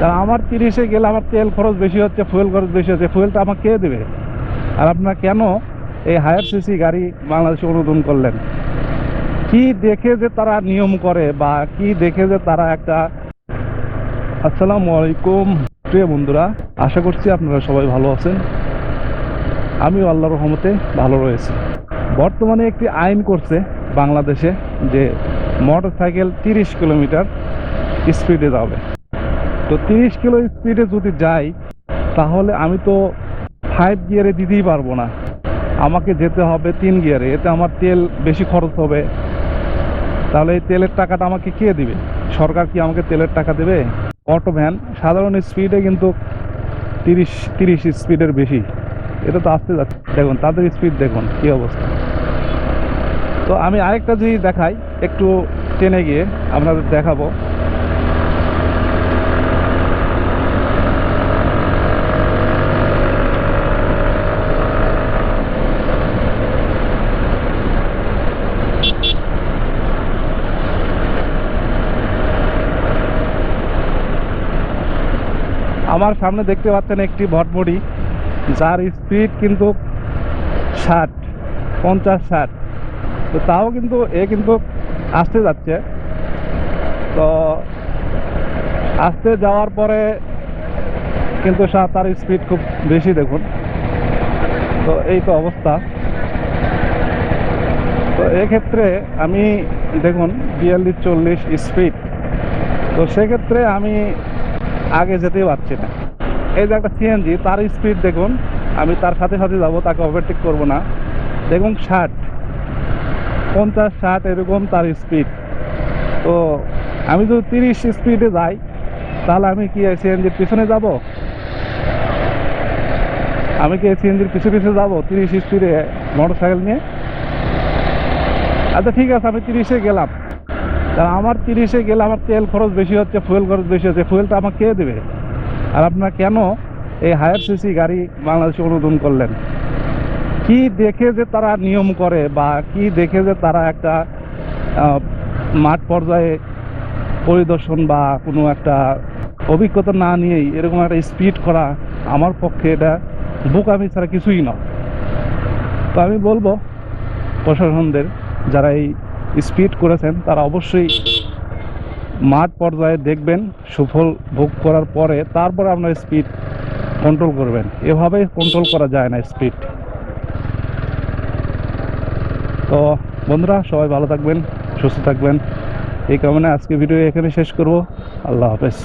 কারণ আমার তিরিশে গেলে আমার তেল খরচ বেশি হচ্ছে, ফুয়েল খরচ বেশি হচ্ছে। ফুয়েলটা আমাকে কে দেবে? আর আপনারা কেন এই হায়ার সিসি গাড়ি বাংলাদেশে অনুমোদন করলেন? কি দেখে যে তারা নিয়ম করে বা কি দেখে যে তারা একটা আসসালামু আলাইকুম। প্রিয় বন্ধুরা, আশা করছি আপনারা সবাই ভালো আছেন। আমিও আল্লাহর রহমতে ভালো রয়েছি। বর্তমানে একটি আইন করছে বাংলাদেশে যে মোটর সাইকেল তিরিশ কিলোমিটার স্পিডে যাবে। তো তিরিশ কিলো স্পিডে যদি যাই, তাহলে আমি তো ফাইভ গিয়ারে দিতেই পারব না। আমাকে যেতে হবে তিন গিয়ারে এতে আমার তেল বেশি খরচ হবে। তাহলে এই তেলের টাকাটা আমাকে কে দিবে? সরকার কি আমাকে তেলের টাকা দেবে? অটো ভ্যান, সাধারণ স্পিডে কিন্তু তিরিশ তিরিশ স্পিডের বেশি। এটা তো আসতে যাচ্ছে। দেখুন, তাদের স্পিড দেখুন, কী অবস্থা। তো আমি আরেকটা যদি দেখাই, একটু টেনে গিয়ে আপনাদের দেখাবো। আমার সামনে দেখতে পাচ্ছেন একটি ভটমড়ি যার স্পিড কিন্তু ষাট, পঞ্চাশ ষাট। তো তাও কিন্তু, এ কিন্তু আসতে যাচ্ছে। তো আসতে যাওয়ার পরে কিন্তু তার স্পিড খুব বেশি দেখুন। তো এই তো অবস্থা। তো এক্ষেত্রে আমি দেখুন, বিয়াল্লিশ চল্লিশ স্পিড তো সেক্ষেত্রে আমি আগে যেতেই পারছি না। এই যে একটা সিএনজি তার স্পিড দেখুন, আমি তার সাথে সাথে যাব, তাকে ওভারটেক করব না। দেখুন, ষাট, পঞ্চাশ, ষাট, এরকম তার স্পিড তো আমি যদি তিরিশ স্পিডে যাই, তাহলে আমি কি সিএনজির পিছনে যাব? আমি কি সিএনজির পিছু পিছু যাব, তিরিশ স্পিডে মোটর সাইকেল নিয়ে? আচ্ছা ঠিক আছে, আমি তিরিশে গেলাম। তা আমার তিরিশে গেলে আমার তেল খরচ বেশি হচ্ছে, ফুয়েল খরচ বেশি হচ্ছে ফুয়েলটা আমাকে কে দেবে। আর আপনারা কেন এই হায়ার সিসি গাড়ি বাংলাদেশে অনুমোদন করলেন? কি দেখে যে তারা নিয়ম করে বা কি দেখে যে তারা একটা মাঠ পর্যায়ে পরিদর্শন বা কোনো একটা অভিজ্ঞতা না নিয়েই এরকম একটা স্পিড করা আমার পক্ষে এটা বোকামি ছাড়া কিছুই নয়। তো আমি বলব প্রশাসনদের যারা এই স্পিড করেছেন, তারা অবশ্যই মাঠ পর্যায়ে দেখবেন, সুফল ভোগ করার পরে তারপরে আপনার স্পিড কন্ট্রোল করবেন। এভাবে কন্ট্রোল করা যায় না স্পিড। তো বন্ধুরা, সবাই ভালো থাকবেন, সুস্থ থাকবেন। এই কারণে আজকে ভিডিও এখানে শেষ করব। আল্লাহ হাফেজ।